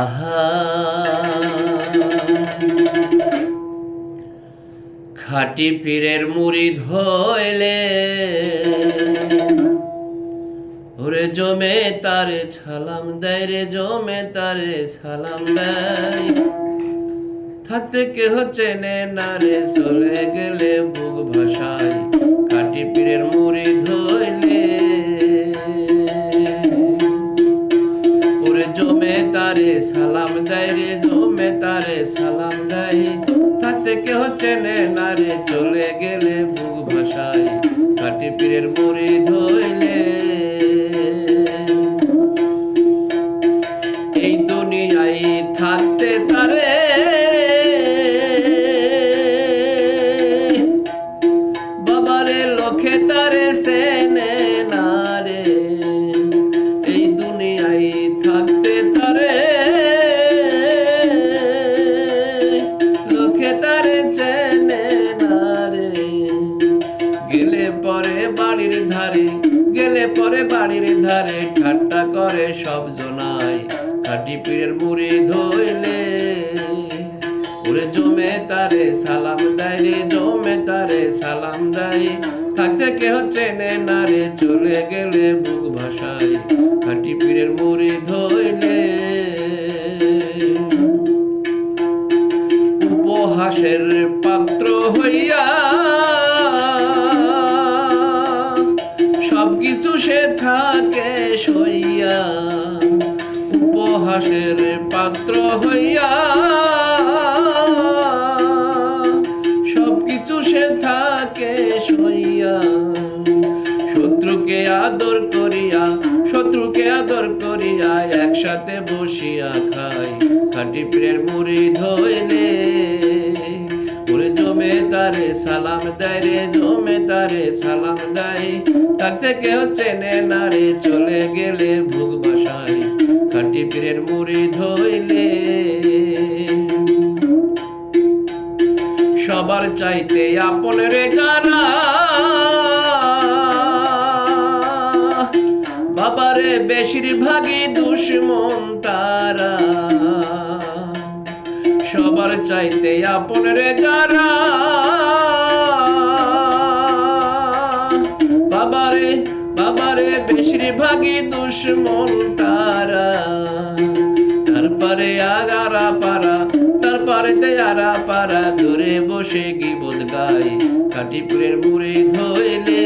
আহা। খাটি পীরের মুড়ি ধইলে ওরে জমে তারে ছালাম দেয় রে, জমে তারে ছালাম দেয়। থাকতে কেহ চেনে না রে, চলে গেলে বুক ভাষায় কাটি পীরের মুড়ি কেহ চেনে না রে চলে গেলে বুক ভাষায়। কাটি পীরের মুড়ি ধইলে পরে বাড়ির ধারে ঠাট্টা করে সব জনায় খাটি পীরের মুড়ি ধইলে ওরে জমে তারে সালাম দেয় রে, জমে তারে সালাম দেয়। থাকতে কেহ চেনে না রে, চলে গেলে বুক ভাষায় খাটি পীরের মুড়ি ধইলে উপহাসের পাত্র হইয়া সবকিছু সে থাকে সইয়া উপহাসের পাত্র হইয়া। সবকিছু সে থাকে সইয়া শত্রুকে আদর করিয়া, শত্রুকে আদর করিয়া একসাথে বসিয়া খাই। খাটি প্রের মুড়ি ধইলে ওরে জমে তারে সালাম দেয় রে, জমে তারে সালাম দেয়। থাকতে কেউ চেনে না রে, চলে গেলে ভোগ বাসায় খাটি পীরের মুড়ি ধইলে। সবার চাইতে আপন রে যারা, বাবারে বেশিরভাগই দুশ্মন তারা। সবার চাইতে আপন যারা। বাবারে বাবারে, বেশিরভাগই দুশ্মন তারা। তারপরে আগারা পারা, তারপরে দেয়ারা পারা, দূরে বসে গিবদ গায় কাটিপুরের মুড়ি ধইলে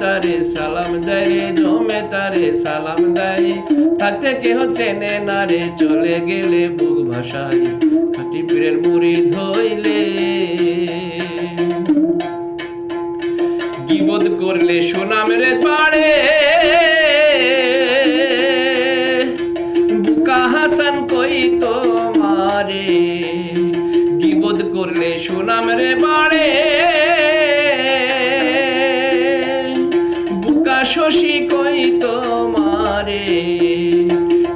তারে সালাম দেয় জমে তারে সালাম দেয়। থাকতে কেহ চেনে না রে, চলে গেলে বুক ভাষায় কাটিপুরের মুড়ি ধইলে। গিবদ করলে সুনাম রে পাড়ে বুকা হাসান কই তোমারে? গিবদ করলে সুনাম রে বাড়ে। শশী কই তোমারে?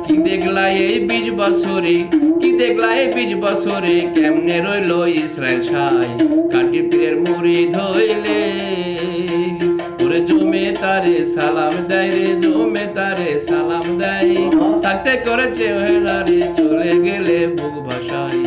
কি দেখলা এই বীজ বছরে? কি দেখলা এই বীজ বছরে? কেমনে রইল ইসরায়েল ছাই? কাটি পীরের মুড়ি ধইলে। ওরে জমে তারে সালাম দেয় রে, জমে তারে সালাম দেয়। থাকতে করেছে ওহেলারে চলে গেলে রে চলে